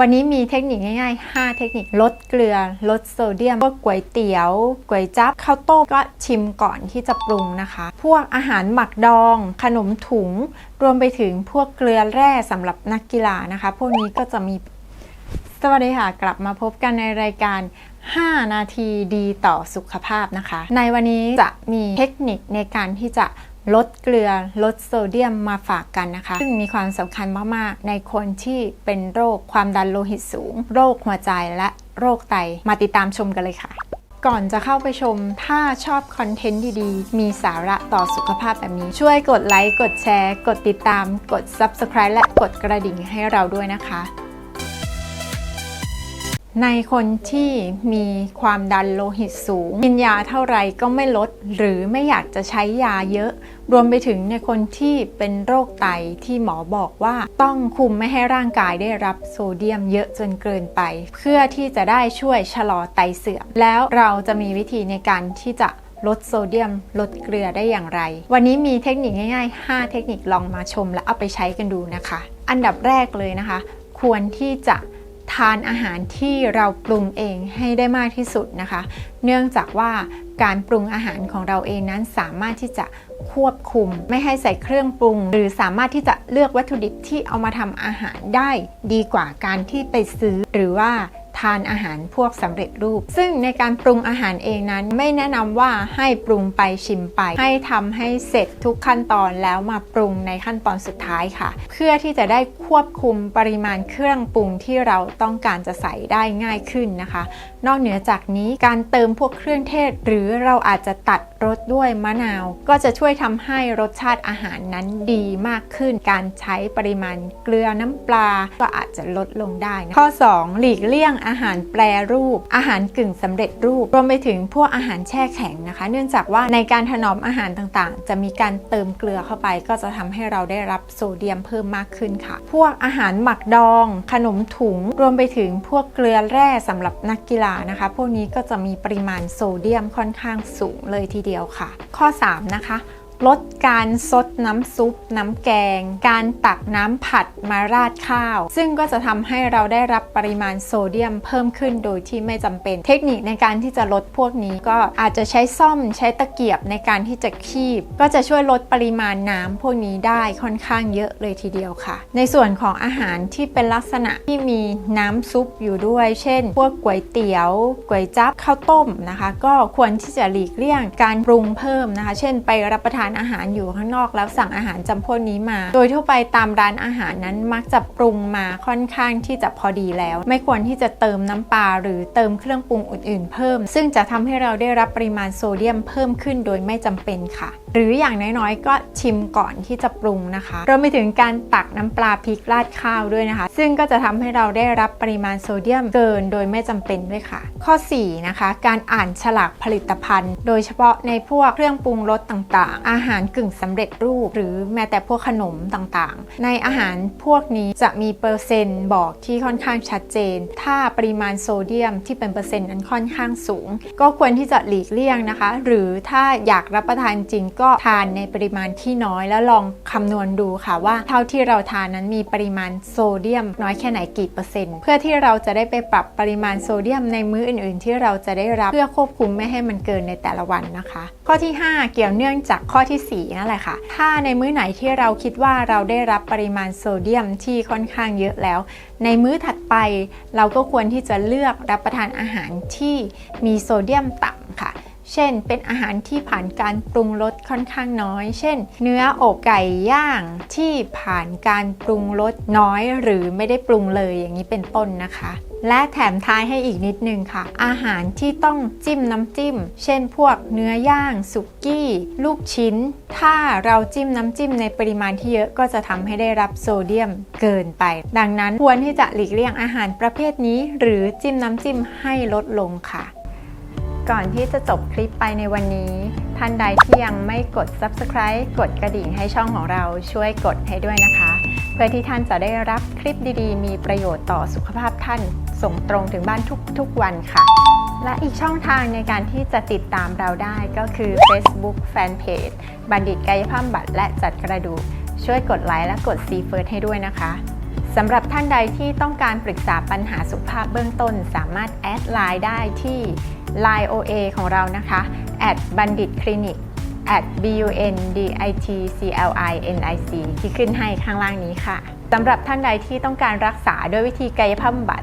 วันนี้มีเทคนิคง่ายๆ 5 เทคนิคลดเกลือ ลดโซเดียม พวกก๋วยเตี๋ยวก๋วยจั๊บข้าวต้มก็ชิมก่อนที่จะปรุงนะคะ พวกอาหารหมักดอง ขนมถุง รวมไปถึงพวกเกลือแร่สำหรับนักกีฬานะคะ พวกนี้ก็จะมี สวัสดีค่ะ กลับมาพบกันในรายการ 5 นาทีดีต่อสุขภาพนะคะ ในวันนี้จะมีเทคนิคในการที่จะลดเกลือลดโซเดียมมาฝากกันนะคะ ซึ่งมีความสำคัญมากๆ ในคนที่เป็นโรคความดันโลหิตสูง โรคหัวใจและโรคไตมาติดตามชมกันเลยค่ะ ก่อนจะเข้าไปชม ถ้าชอบคอนเทนต์ดีๆ มีสาระต่อสุขภาพแบบนี้ ช่วยกดไลค์ กดแชร์ กดติดตาม กด Subscribe และกดกระดิ่งให้เราด้วยนะคะ ในคนที่มีความดันโลหิตสูง กินยาเท่าไรก็ไม่ลด หรือไม่อยากจะใช้ยาเยอะ รวมไปถึงในคนที่เป็นโรคไตที่หมอบอกว่า ต้องคุมไม่ให้ร่างกายได้รับโซเดียมเยอะจนเกินไป เพื่อที่จะได้ช่วยชะลอไตเสื่อม แล้วเราจะมีวิธีในการที่จะลดโซเดียม ลดเกลือได้อย่างไร วันนี้มีเทคนิคง่ายๆ 5 เทคนิคลองมาชมและเอาไปใช้กันดูนะคะ อันดับแรกเลยนะคะ ควรที่จะ ทานอาหารที่เราปรุงเองให้ได้มากที่สุดนะคะ เนื่องจากว่าการปรุงอาหารของเราเองนั้นสามารถที่จะควบคุม ไม่ให้ใส่เครื่องปรุง หรือสามารถที่จะเลือกวัตถุดิบที่เอามาทำอาหารได้ ดีกว่าการที่ไปซื้อหรือว่า ทานอาหารพวกสำเร็จรูป ซึ่งในการปรุงอาหารเองนั้นไม่แนะนำว่าให้ปรุงไปชิมไป ให้ทำให้เสร็จทุกขั้นตอนแล้วมาปรุงในขั้นตอนสุดท้ายค่ะ เพื่อที่จะได้ควบคุมปริมาณเครื่องปรุงที่เราต้องการจะใส่ได้ง่ายขึ้นนะคะ นอกเหนือจากนี้การเติมพวกเครื่องเทศ หรือเราอาจจะตัดรสด้วยมะนาว ก็จะช่วยทำให้รสชาติอาหารนั้นดีมากขึ้น การใช้ปริมาณเกลือน้ำปลาก็อาจจะลดลงได้นะข้อ 2 หลีกเลี่ยงอาหารแปรรูป อาหารกึ่งสำเร็จรูป รวมไปถึงพวกอาหารแช่แข็งนะคะ เนื่องจากว่าในการถนอมอาหารต่างๆ จะมีการเติมเกลือเข้าไป ก็จะทำให้เราได้รับโซเดียมเพิ่มมากขึ้นค่ะ พวกอาหารหมักดอง ขนมถุง รวมไปถึงพวกเกลือแร่สำหรับนักกีฬานะคะ พวกนี้ก็จะมีปริมาณโซเดียมค่อนข้างสูงเลยทีเดียวเดียวค่ะ ข้อ 3 นะคะ ลดการซดน้ำซุป น้ำแกง การตักน้ำผัดมาราดข้าว ซึ่งก็จะทำให้เราได้รับปริมาณโซเดียมเพิ่มขึ้นโดยที่ไม่จำเป็น เทคนิคในการที่จะลดพวกนี้ก็อาจจะใช้ซ่อมใช้ตะเกียบในการที่จะคีบ ก็จะช่วยลดปริมาณน้ำพวกนี้ได้ค่อนข้างเยอะเลยทีเดียวค่ะ ในส่วนของอาหารที่เป็นลักษณะที่มีน้ำซุปอยู่ด้วย เช่น พวกก๋วยเตี๋ยวก๋วยจั๊บข้าวต้มนะคะ ก็ควรที่จะหลีกเลี่ยงการปรุงเพิ่มนะคะ เช่น ไปรับประทานานอาหารอยู่ข้างนอกแล้วสั่งอาหารจำพวกนี้มา โดยทั่วไปตามร้านอาหารนั้นมักจะปรุงมาค่อนข้างที่จะพอดีแล้ว ไม่ควรที่จะเติมน้ำปลาหรือเติมเครื่องปรุงอื่นๆ เพิ่ม ซึ่งจะทำให้เราได้รับปริมาณโซเดียมเพิ่มขึ้นโดยไม่จำเป็นค่ะ หรืออย่างน้อยๆ ก็ชิมก่อนที่จะปรุงนะคะรวมไปถึงการตักน้ำปลาพริกราดข้าวด้วยนะคะ ซึ่งก็จะทำให้เราได้รับปริมาณโซเดียมเกินโดยไม่จำเป็นด้วยค่ะ ข้อ 4 นะคะ การอ่านฉลากผลิตภัณฑ์ โดยเฉพาะในพวกเครื่องปรุงรสต่างๆอาหารกึ่งสำเร็จรูป หรือแม้แต่พวกขนมต่างๆ ในอาหารพวกนี้จะมีเปอร์เซ็นต์บอกที่ค่อนข้างชัดเจน ถ้าปริมาณโซเดียมที่เป็นเปอร์เซ็นต์นั้นค่อนข้างสูง ก็ควรที่จะหลีกเลี่ยงนะคะ หรือถ้าอยากรับประทานจริงก็ทานในปริมาณที่น้อยแล้วลองคำนวณดูค่ะว่าเท่าที่เราทานนั้นมีปริมาณโซเดียม น้อยแค่ไหนกี่เปอร์เซ็นต์เพื่อที่เราจะได้ไปปรับปริมาณโซเดียมในมื้ออื่น ๆ ที่เราจะได้รับเพื่อควบคุมไม่ให้มันเกินในแต่ละวันนะคะ ข้อที่ 5 เกี่ยวเนื่องจากข้อที่ 4 นั่นแหละค่ะ ถ้าในมื้อไหนที่เราคิดว่าเราได้รับปริมาณโซเดียมที่ค่อนข้างเยอะแล้ว ในมื้อถัดไปเราก็ควรที่จะเลือกรับประทานอาหารที่มีโซเดียมต่ำค่ะ เช่น เป็นอาหารที่ผ่านการปรุงรสค่อนข้างน้อย เช่น เนื้ออกไก่ย่างที่ผ่านการปรุงรสน้อย หรือไม่ได้ปรุงเลยอย่างนี้เป็นต้นนะคะ และแถมท้ายให้อีกนิดนึงค่ะ อาหารที่ต้องจิ้มน้ำจิ้ม เช่น พวกเนื้อย่างสุกี้ ลูกชิ้น ถ้าเราจิ้มน้ำจิ้มในปริมาณที่เยอะก็จะทำให้ได้รับโซเดียมเกินไป ดังนั้นควรที่จะหลีกเลี่ยงอาหารประเภทนี้ หรือจิ้มน้ำจิ้มให้ลดลงค่ะ ก่อนที่จะจบคลิปไปในวันนี้ ท่านใดที่ยังไม่กด subscribe กดกระดิ่งให้ช่องของเราช่วยกดให้ด้วยนะคะ เพื่อที่ท่านจะได้รับคลิปดีๆ มีประโยชน์ต่อสุขภาพท่าน ส่งตรงถึงบ้านทุกๆวันค่ะ และอีกช่องทางในการที่จะติดตามเราได้ก็คือ Facebook Fanpage บัณฑิตกายภาพบัตรและจัดกระดูกช่วยกดไลค์และกด See First ให้ด้วยนะคะ สำหรับท่านใดที่ต้องการปรึกษาปัญหาสุขภาพเบื้องต้น สามารถแอดไลน์ได้ที่ Line OA ของเรานะคะบัณฑิตคลินิก at bunditclinic ที่ขึ้นให้ข้างล่างนี้ค่ะสำหรับท่านใดที่ต้องการรักษาด้วยวิธีกายภาพบำบัด